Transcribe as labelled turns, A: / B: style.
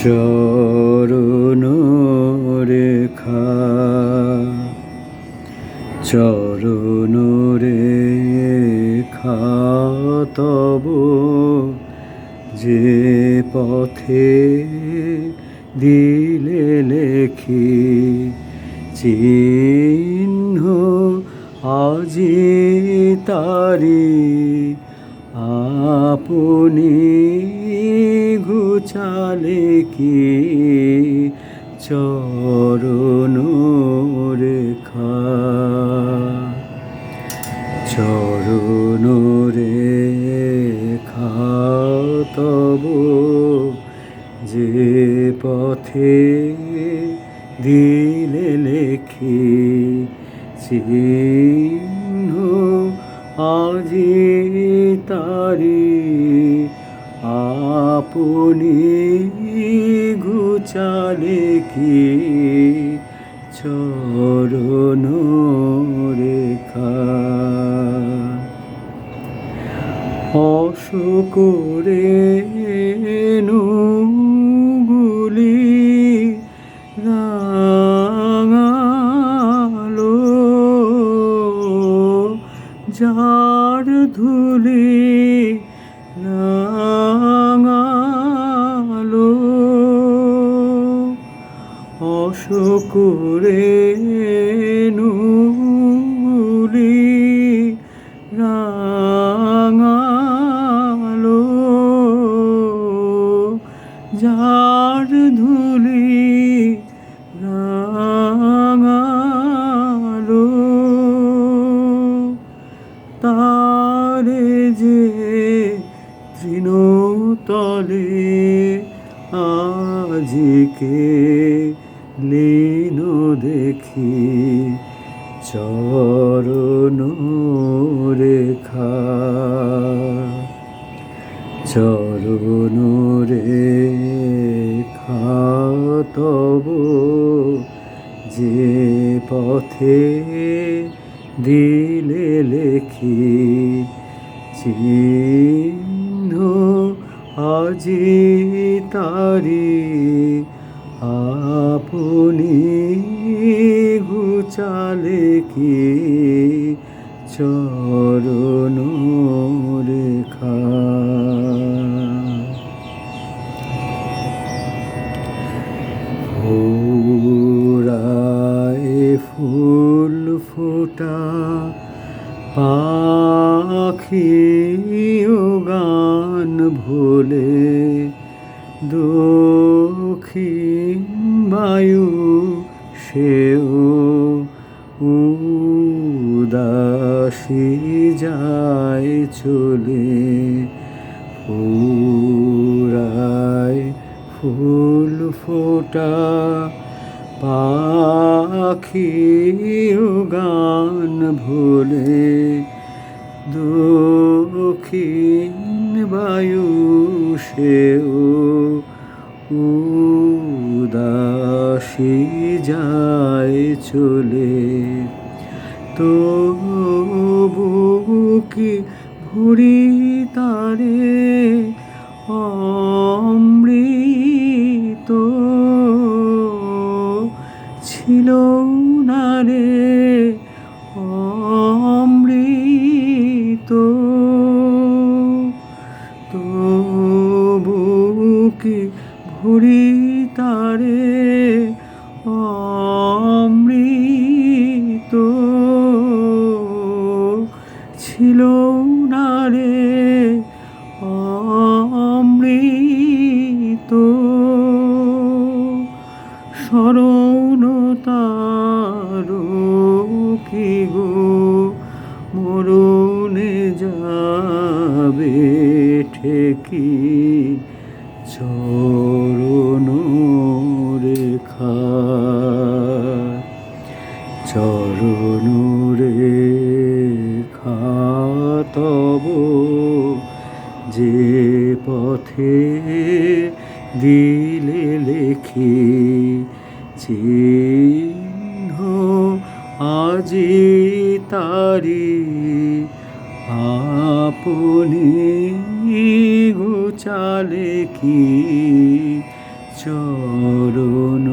A: চরণ রেখা। চরণ রেখা তব যে পথে দিলে লেখি চিহ্ন আজি তারি। আপনি ঘুচালে কি চরণ রেখা? চরণ রেখা তব যে পথে দিলে লেখি চিহ্ন আজি তারি আপনি ঘুচালে কি চরণ রেখা? অশোকরে নুগুলি রাঙালো যার ধুলি রাঙালো অশোকরে নুগুলি রাঙালো। যার ধুলি রাঙালো। তারে যে তৃণতলে আজিকে লীন দেখি চরণ রেখা। চরণ রেখা তব যে পথে দিলে লেখি চিহ্ন আজি তারি আপনি ঘুচালে কি চরণ রেখা? ফুল ফোটা পাখি গান ভোলে দক্ষিণ বায়ু সেও উদাসী যায় চলে ফুরায় ফুল ফোটা পাখি ও গান ভোলে দক্ষিণ বায়ু সেও উদাসী যায় চলে। তবুকি ভুরি তারে অমৃত ছিল না রে অমৃত তবুকি ভুরি তারে অমৃত? ছিল স্মরণ তার কি গো, মরণে যাবে ঠেকি চরণ রেখা। চরণ রেখা তব যে পথে দিলে লেখি চিহ্ন আজি তারি আপনি গুচালে কি চরণ